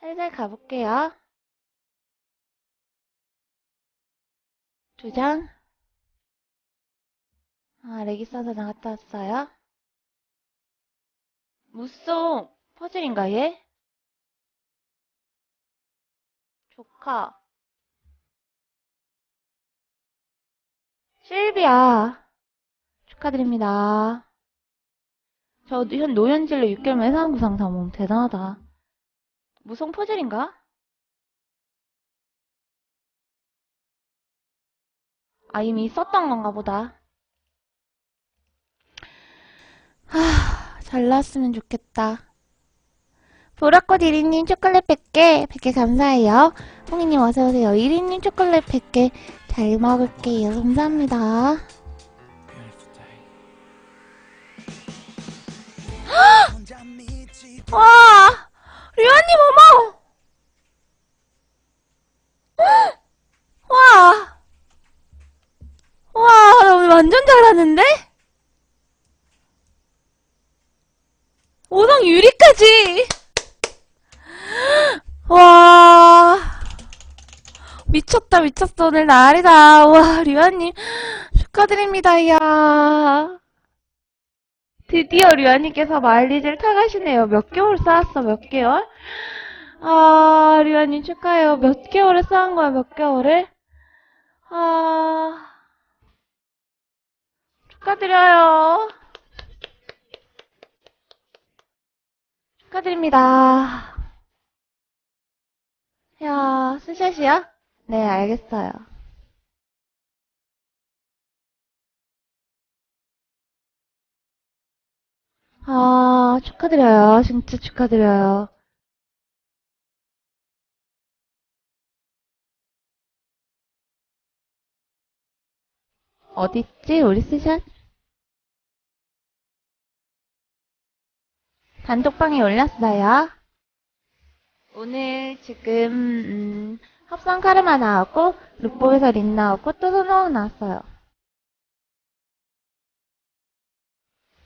살살 가볼게요. 두 장. 아, 렉 있어서 나갔다 왔어요. 무송 퍼즐인가, 얘? 조카. 실비아. 축하드립니다. 저 현 노현질로 6개월 예상 구상 담음 대단하다. 무송 퍼즐인가? 아, 이미 썼던 건가 보다. 하, 잘 나왔으면 좋겠다. 보라꽃 1인님 초콜릿 100개, 100개 감사해요. 홍이님 어서오세요. 1인님 초콜릿 100개 잘 먹을게요. 감사합니다. 와! 류아님 어머! 와! 와, 나 오늘 완전 잘하는데? 오성 유리까지! 와. 미쳤다, 미쳤어. 오늘 날이다. 와, 류아님. 축하드립니다, 이야. 드디어 류아님께서 마일리지를 타가시네요. 몇 개월 쌓았어, 몇 개월? 아, 류아님 축하해요. 몇 개월을 쌓은 거야, 몇 개월을? 아, 축하드려요. 축하드립니다. 야, 스샷이야? 네, 알겠어요. 아, 축하드려요. 진짜 축하드려요. 어딨지, 우리 스샷? 단톡방에 올렸어요. 오늘 지금 음, 합성 카르마 나왔고 룩복에서 린 나왔고 또 선호왕 나왔어요.